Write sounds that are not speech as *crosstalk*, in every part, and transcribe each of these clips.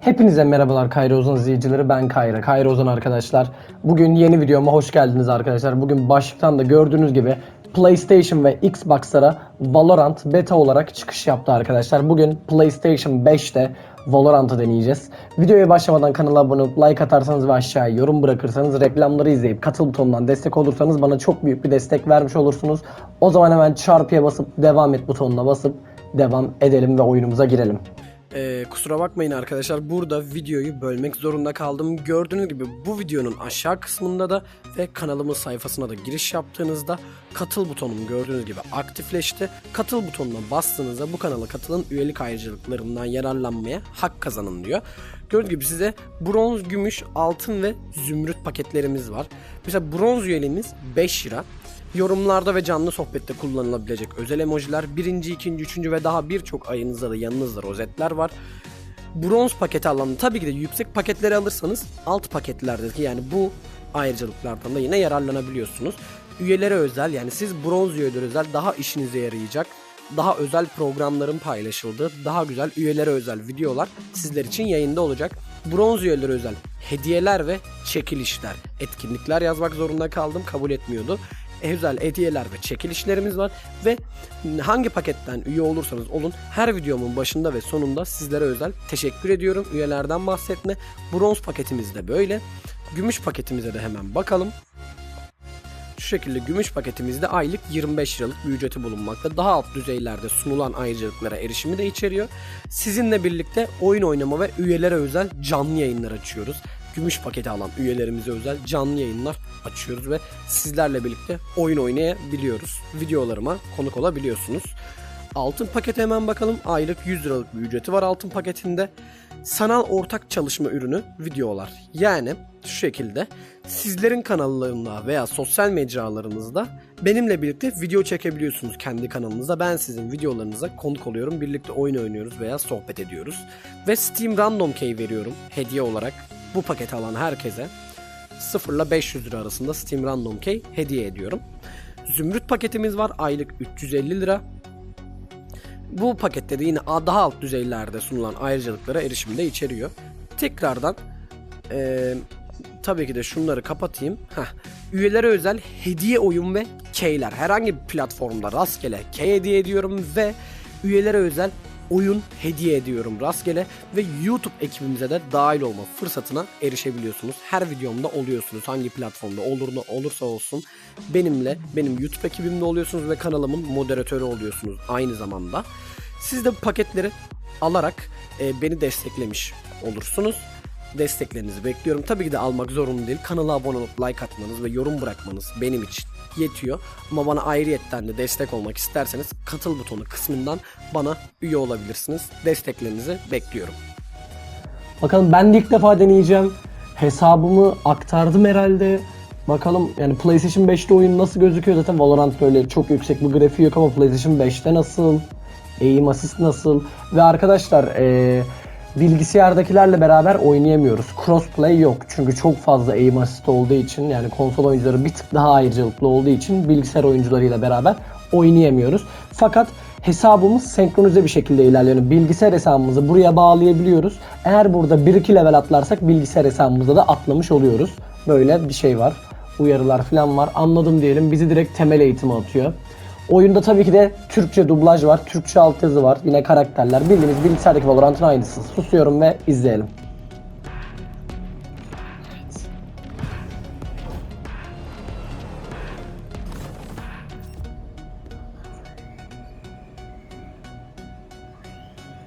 Hepinize merhabalar Kayra Ozan izleyicileri ben Kayra. Kayra Ozan arkadaşlar. Bugün yeni videoma hoş geldiniz arkadaşlar. Bugün başlıktan da gördüğünüz gibi PlayStation ve Xbox'lara Valorant beta olarak çıkış yaptı arkadaşlar. Bugün PlayStation 5'te Valorant'ı deneyeceğiz. Videoya başlamadan kanala abone olup like atarsanız ve aşağıya yorum bırakırsanız reklamları izleyip katıl butonundan destek olursanız bana çok büyük bir destek vermiş olursunuz. O zaman hemen çarpıya basıp devam et butonuna basıp devam edelim ve oyunumuza girelim. Ee, kusura bakmayın arkadaşlar burada videoyu bölmek zorunda kaldım. Gördüğünüz gibi bu videonun aşağı kısmında da ve kanalımın sayfasına da giriş yaptığınızda katıl butonum gördüğünüz gibi aktifleşti. Katıl butonuna bastığınızda bu kanala katılın üyelik ayrıcalıklarından yararlanmaya hak kazanın diyor. Gördüğünüz gibi size bronz, gümüş, altın ve zümrüt paketlerimiz var. Mesela bronz üyeliğimiz 5 lira. Yorumlarda ve canlı sohbette kullanılabilecek özel emojiler, birinci, ikinci, üçüncü ve daha birçok ayınızda da yanınızda rozetler var. Bronz paketi alanında tabii ki de yüksek paketleri alırsanız alt paketlerdeki yani bu ayrıcalıklardan da yine yararlanabiliyorsunuz. Üyelere özel yani siz bronz üyeleri özel daha işinize yarayacak daha özel programların paylaşıldığı, daha güzel üyelere özel videolar sizler için yayında olacak. Bronz üyeleri özel hediyeler ve çekilişler, etkinlikler yazmak zorunda kaldım, kabul etmiyordu. Özel hediyeler ve çekilişlerimiz var ve hangi paketten üye olursanız olun her videomun başında ve sonunda sizlere özel teşekkür ediyorum. Üyelerden bahsetme. Bronz paketimiz de böyle. Gümüş paketimize de hemen bakalım. Şu şekilde gümüş paketimizde aylık 25 liralık bir ücreti bulunmakta. Daha alt düzeylerde sunulan ayrıcalıklara erişimi de içeriyor. Sizinle birlikte oyun oynama ve üyelere özel canlı yayınlar açıyoruz. Gümüş paketi alan üyelerimize özel canlı yayınlar açıyoruz ve sizlerle birlikte oyun oynayabiliyoruz. Videolarıma konuk olabiliyorsunuz. Altın pakete hemen bakalım. Aylık 100 liralık bir ücreti var altın paketinde. Sanal ortak çalışma ürünü videolar. Yani şu şekilde sizlerin kanallarında veya sosyal mecralarınızda benimle birlikte video çekebiliyorsunuz kendi kanalınızda. Ben sizin videolarınıza konuk oluyorum. Birlikte oyun oynuyoruz veya sohbet ediyoruz. Ve Steam Random Key veriyorum hediye olarak bu paketi alan herkese. 0 ile 500 lira arasında Steam Random Key hediye ediyorum. Zümrüt paketimiz var aylık 350 lira. Bu pakette de yine daha alt düzeylerde sunulan ayrıcalıklara erişimi de içeriyor. Tekrardan eee, tabii ki de şunları kapatayım. Heh. Üyelere özel hediye oyun ve keyler. Herhangi bir platformda rastgele key hediye ediyorum ve üyelere özel oyun hediye ediyorum rastgele ve YouTube ekibimize de dahil olma fırsatına erişebiliyorsunuz. Her videomda oluyorsunuz. Hangi platformda olur ne olursa olsun benimle, benim YouTube ekibimde oluyorsunuz ve kanalımın moderatörü oluyorsunuz aynı zamanda. Siz de paketleri alarak e, beni desteklemiş olursunuz. Desteklerinizi bekliyorum. Tabii ki de almak zorunlu değil. Kanala abone olup like atmanız ve yorum bırakmanız benim için yetiyor. Ama bana ayrıyetten de destek olmak isterseniz katıl butonu kısmından bana üye olabilirsiniz. Desteklerinizi bekliyorum. Bakalım ben de ilk defa deneyeceğim. Hesabımı aktardım herhalde. Bakalım yani PlayStation 5'te oyun nasıl gözüküyor zaten Valorant böyle çok yüksek bir grafiği yok ama PlayStation 5'te nasıl? Aim assist nasıl? Ve arkadaşlar eee, bilgisayardakilerle beraber oynayamıyoruz. Crossplay yok çünkü çok fazla aim assist olduğu için yani konsol oyuncuları bir tık daha ayrıcalıklı olduğu için bilgisayar oyuncularıyla beraber oynayamıyoruz. Fakat hesabımız senkronize bir şekilde ilerliyor. Bilgisayar hesabımızı buraya bağlayabiliyoruz. Eğer burada 1-2 level atlarsak bilgisayar hesabımızda da atlamış oluyoruz. Böyle bir şey var. Uyarılar falan var. Anladım diyelim. Bizi direkt temel eğitime atıyor. Oyunda tabii ki de Türkçe dublaj var, Türkçe altyazı var, yine karakterler. Bildiğimiz bilgisayardaki Valorant'ın aynısı. Susuyorum ve izleyelim.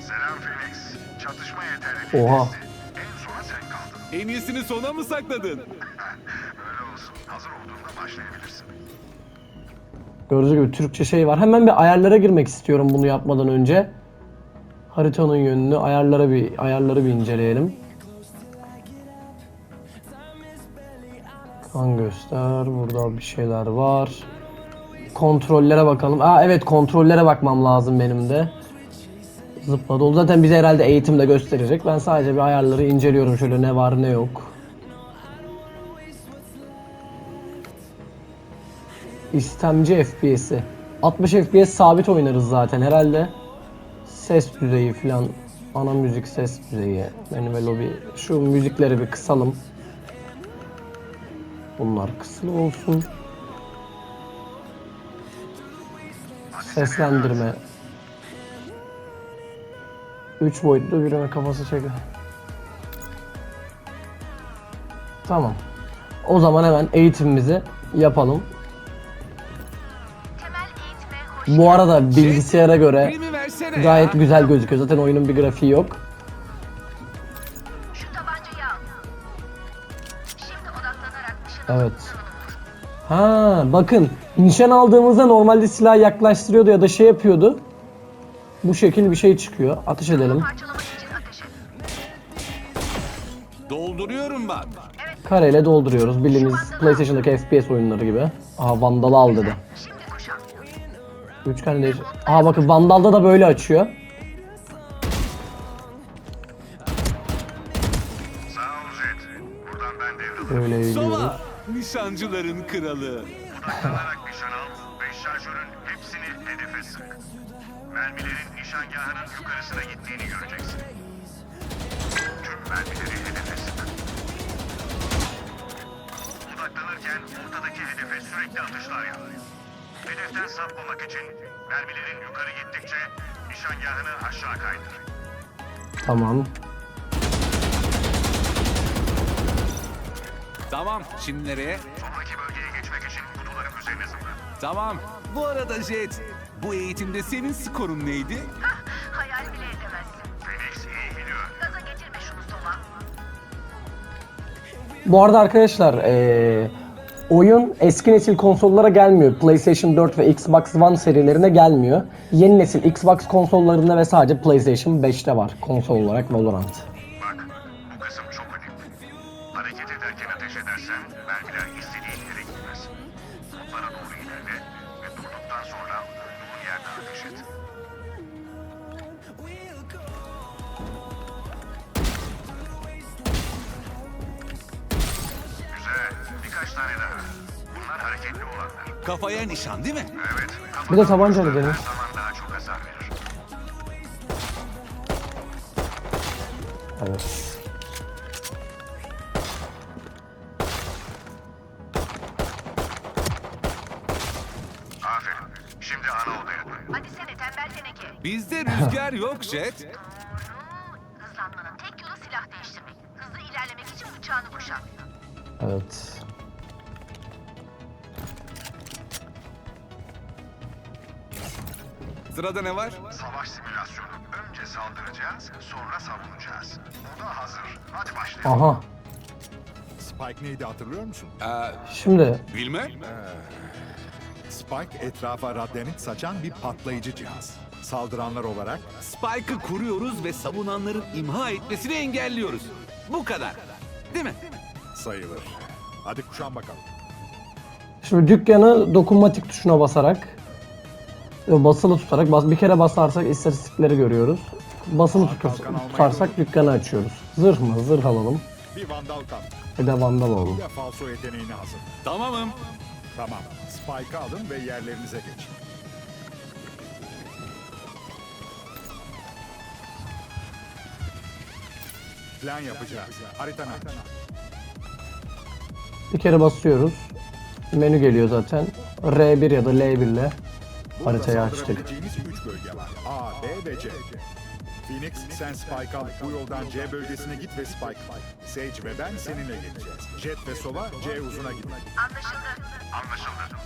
Selam Phoenix. Çatışma yeterli. Oha. En sona sen kaldın. En iyisini sona mı sakladın? Gördüğünüz gibi Türkçe şey var. Hemen bir ayarlara girmek istiyorum bunu yapmadan önce. Haritanın yönünü, ayarlara bir ayarları bir inceleyelim. Kan göster. Burada bir şeyler var. Kontrollere bakalım. Aa evet kontrollere bakmam lazım benim de. Zıpladı. Zaten bize herhalde eğitimde gösterecek. Ben sadece bir ayarları inceliyorum şöyle ne var ne yok. İstemci FPS'i. 60 FPS sabit oynarız zaten herhalde. Ses düzeyi falan Ana müzik ses düzeyi. Menü ve lobi. Şu müzikleri bir kısalım. Bunlar kısılı olsun. Seslendirme. 3 boyutlu yürüme kafası çekiyor. Tamam. O zaman hemen eğitimimizi yapalım. Bu arada bilgisayara göre gayet güzel gözüküyor. Zaten oyunun bir grafiği yok. Şu tabancayı al. Şimdi odaklanarak nişan Evet. Ha bakın nişan aldığımızda normalde silah yaklaştırıyordu ya da şey yapıyordu. Bu şekil bir şey çıkıyor. Ateş edelim. parçalamak için ateş et. Dolduruyorum bak. Kareyle dolduruyoruz. Bildiğimiz PlayStation'daki FPS oyunları gibi. Aha Vandal'ı al dedi. Üçgen değiş. Aha bakın Vandal'da da böyle açıyor. Eğiliyoruz. Sova. Nişancıların kralı. Odaklanarak nişan al ve şarjörün hepsini hedefe sık. Mermilerin nişangahının yukarısına gittiğini göreceksin. Tüm mermileri hedefe sık. Odaklanırken ortadaki hedefe sürekli atışlar yap. Hedeften sapmamak için mermilerin yukarı gittikçe nişangahını aşağı kaydır. Tamam. Tamam şimdi nereye? Sonraki bölgeye geçmek için kutuların üzerine zıpla. Tamam. Bu arada Jet. Bu eğitimde senin skorun neydi? Hayal bile edemezsin. Phoenix iyi gidiyor. Gaza getirme şunu Sova. Bu arada arkadaşlar eee, oyun eski nesil konsollara gelmiyor. PlayStation 4 ve Xbox One serilerine gelmiyor. Yeni nesil Xbox konsollarında ve sadece PlayStation 5'te var konsol olarak Valorant. Kafaya nişan değil mi? Evet, Bir de tabancalı demiş. her zaman daha çok hasar verir. Evet. Aferin. Şimdi ana odaya. Hadi seni tembel teneke. Bizde rüzgar yok Jet. Hızlanmanın tek yolu silah değiştirmek. Hızlı ilerlemek için bıçağını kuşan. Evet. Sırada ne var? Savaş simülasyonu. Önce saldıracağız, sonra savunacağız. Oda hazır. Hadi başlayalım. Aha. Spike neydi hatırlıyor musun? Şimdi Bilmem. Spike etrafa radyanit saçan bir patlayıcı cihaz. Saldıranlar olarak Spike'ı kuruyoruz ve savunanların imha etmesini engelliyoruz. Bu kadar. Değil mi? sayılır. Hadi kuşan bakalım. Şimdi dükkanı dokunmatik tuşuna basarak basılı tutarak bas, bir kere basarsak istatistikleri görüyoruz. Basılı tutur- tutarsak dükkanı açıyoruz. Zırh mı? Zırh alalım. Bir vandal kap. Bir de vandal alalım. Bir de falso yeteneğini hazır. Tamamım. Tamam. Spike'ı alın ve yerlerinize geçin. Plan yapacağız. Haritanı aç. Bir kere basıyoruz. Menü geliyor zaten. R1 ya da L1 ile haritayı açtık. saldırabileceğimiz 3 bölge var. A, B ve C. Phoenix sen Spike al. Bu yoldan C bölgesine git ve Spike. Sage ve ben seninle geleceğiz. Jet ve Sova C uzuna gidin. Anlaşıldı. Anlaşıldı.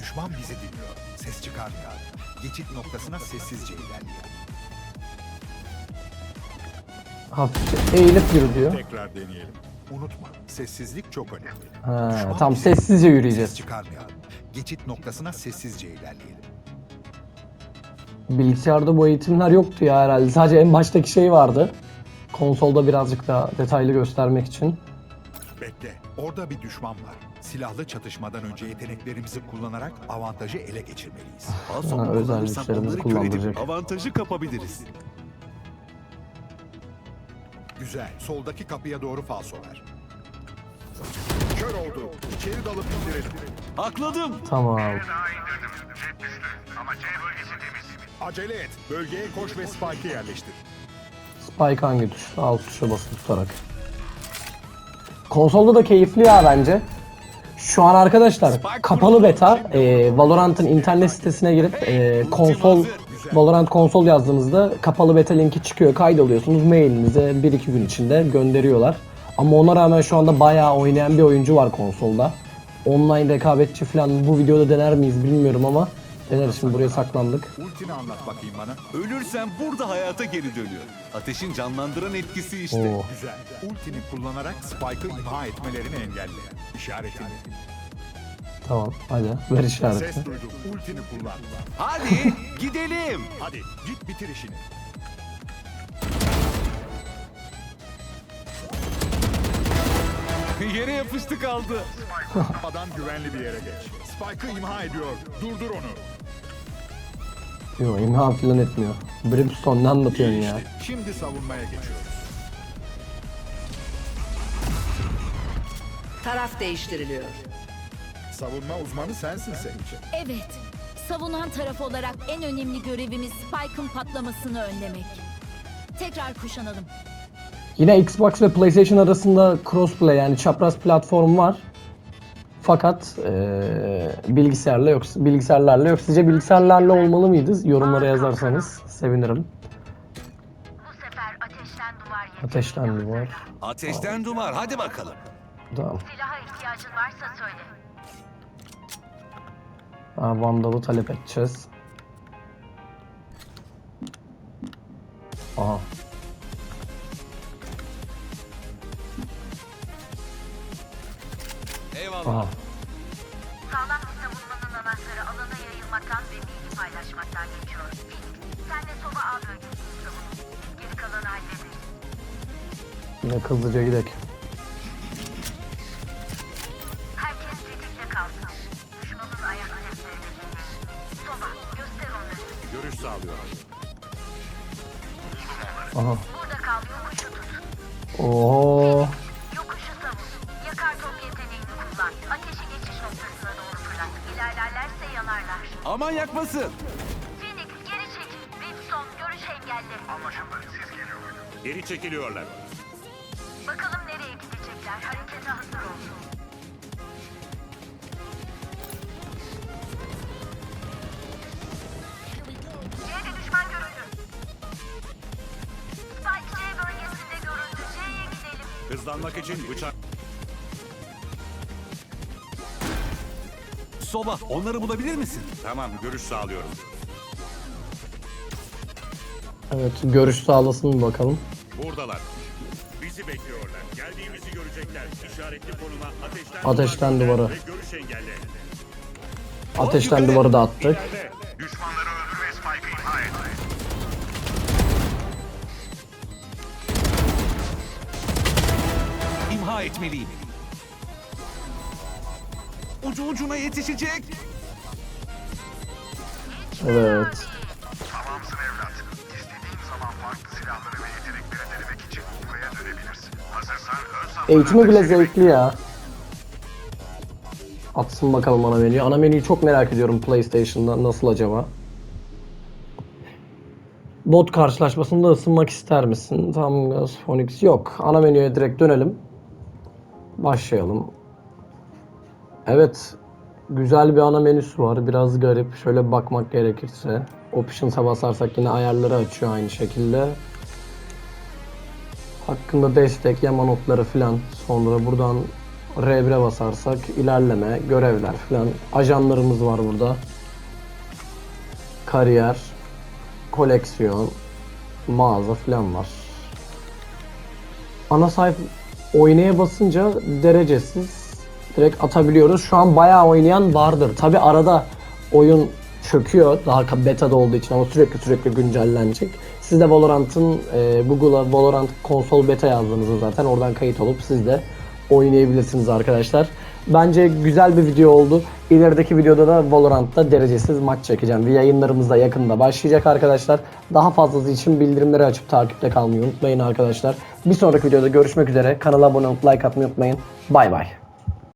Düşman bizi dinliyor. Ses çıkarmıyor. Geçit noktasına sessizce ilerliyor. Hafifçe eğilip yürü diyor. Tekrar deneyelim. Unutma, sessizlik çok önemli. Ha, Düşman tam bizi sessizce dinliyor. yürüyeceğiz. Ses çıkarmayalım. Geçit noktasına sessizce ilerleyelim. Bilgisayarda bu eğitimler yoktu ya herhalde. Sadece en baştaki şey vardı. Konsolda birazcık daha detaylı göstermek için. Bekle, orada bir düşman var. Silahlı çatışmadan önce yeteneklerimizi kullanarak avantajı ele geçirmeliyiz. Falso Ha, mu özel kullanırsak güçlerimizi onları kör edip kullandıracak. avantajı kapabiliriz. Güzel, soldaki kapıya doğru falso ver. Kör oldu. İçeri dalıp indirelim. Hakladım. Tamam. Daha indirdim. Jet düştü ama C bölgesi temiz. Acele et. Bölgeye koş ve Spike'ı yerleştir. Spike hangi tuş? Alt tuşa basılı tutarak. Konsolda da keyifli ya bence. Şu an arkadaşlar kapalı beta e, Valorant'ın internet sitesine girip e, konsol Valorant konsol yazdığınızda kapalı beta linki çıkıyor. Kaydoluyorsunuz mailinize 1-2 gün içinde gönderiyorlar. Ama ona rağmen şu anda bayağı oynayan bir oyuncu var konsolda. Online rekabetçi falan bu videoda dener miyiz bilmiyorum ama deneriz şimdi buraya saklandık. Ultini anlat bakayım bana. Ölürsen burada hayata geri dönüyor. Ateşin canlandıran etkisi işte. Oo. Güzel. Ultini kullanarak Spike'ı imha etmelerini engelle. İşaretini. Tamam hadi ver Ses işareti. duydum. Ultini kullan. Hadi gidelim. Hadi git bitir işini. *laughs* Yere yapıştı kaldı. *laughs* Adam güvenli bir yere geç. Spike'ı imha ediyor. Durdur onu. Yok imha falan etmiyor. Brimstone ne anlatıyorsun ya? İşte, Şimdi savunmaya geçiyoruz. Taraf değiştiriliyor. Savunma uzmanı sensin Sage. Evet. Savunan taraf olarak en önemli görevimiz Spike'ın patlamasını önlemek. Tekrar kuşanalım. Yine Xbox ve PlayStation arasında crossplay yani çapraz platform var. Fakat eee, bilgisayarla yok, bilgisayarlarla yok. Sizce bilgisayarlarla olmalı mıydı? Yorumlara yazarsanız sevinirim. Bu sefer ateşten duvar yeter. Ateşten duvar. Ateşten duvar hadi bakalım. Tamam. Silaha ihtiyacın varsa söyle. Ha, Vandal'ı talep edeceğiz. Aha. Aha. Burada kal, yokuşu tut. Oo. Yokuşu savun. Yakar top yeteneğini kullan. Ateşi geçiş noktasına doğru fırlat. İlerlerlerse yanarlar. Aman yakmasın. Phoenix geri çekil. Brimstone görüş engelli. Anlaşıldı. Siz geliyor. Geri çekiliyorlar. Bakalım nereye gidecekler. Harekete hazır olsun. Hızlanmak için bıçak... Soba onları bulabilir misin? Tamam, görüş sağlıyorum. Evet görüş sağlasın bakalım. Buradalar. Bizi bekliyorlar. Geldiğimizi görecekler. İşaretli konuma ateşten, Ateşten duvara. ve görüş engelle. Ateşten duvarı da attık. İleride. Düşmanları İmha etmeliyim. Ucu ucuna yetişecek. Evet. Tamamsın evlat. İstediğin zaman farklı silahları ve yetenekleri denemek için buraya dönebilirsin. Hazırsan ön saflara Eğitimi bile zevkli ya. Atsın bakalım ana menüyü. Ana menüyü çok merak ediyorum PlayStation'da nasıl acaba? Bot karşılaşmasında ısınmak ister misin? Tam gaz Phoenix yok. Ana menüye direkt dönelim. Başlayalım. Evet. Güzel bir ana menüsü var. Biraz garip. Şöyle bakmak gerekirse. Options'a basarsak yine ayarları açıyor aynı şekilde. Hakkında destek, yama notları filan. Sonra buradan R1'e basarsak ilerleme, görevler filan. Ajanlarımız var burada. Kariyer, koleksiyon, mağaza filan var. Ana sayfa oynaya basınca derecesiz direkt atabiliyoruz. Şu an bayağı oynayan vardır. Tabi arada oyun çöküyor. Daha beta'da olduğu için ama sürekli sürekli güncellenecek. Siz de Valorant'ın e, Google'a Valorant konsol beta yazdığınızda zaten oradan kayıt olup siz de oynayabilirsiniz arkadaşlar. Bence güzel bir video oldu. İlerideki videoda da Valorant'ta derecesiz maç çekeceğim. Ve yayınlarımız da yakında başlayacak arkadaşlar. Daha fazlası için bildirimleri açıp takipte kalmayı unutmayın arkadaşlar. Bir sonraki videoda görüşmek üzere. Kanala abone olup like atmayı unutmayın. Bay bay.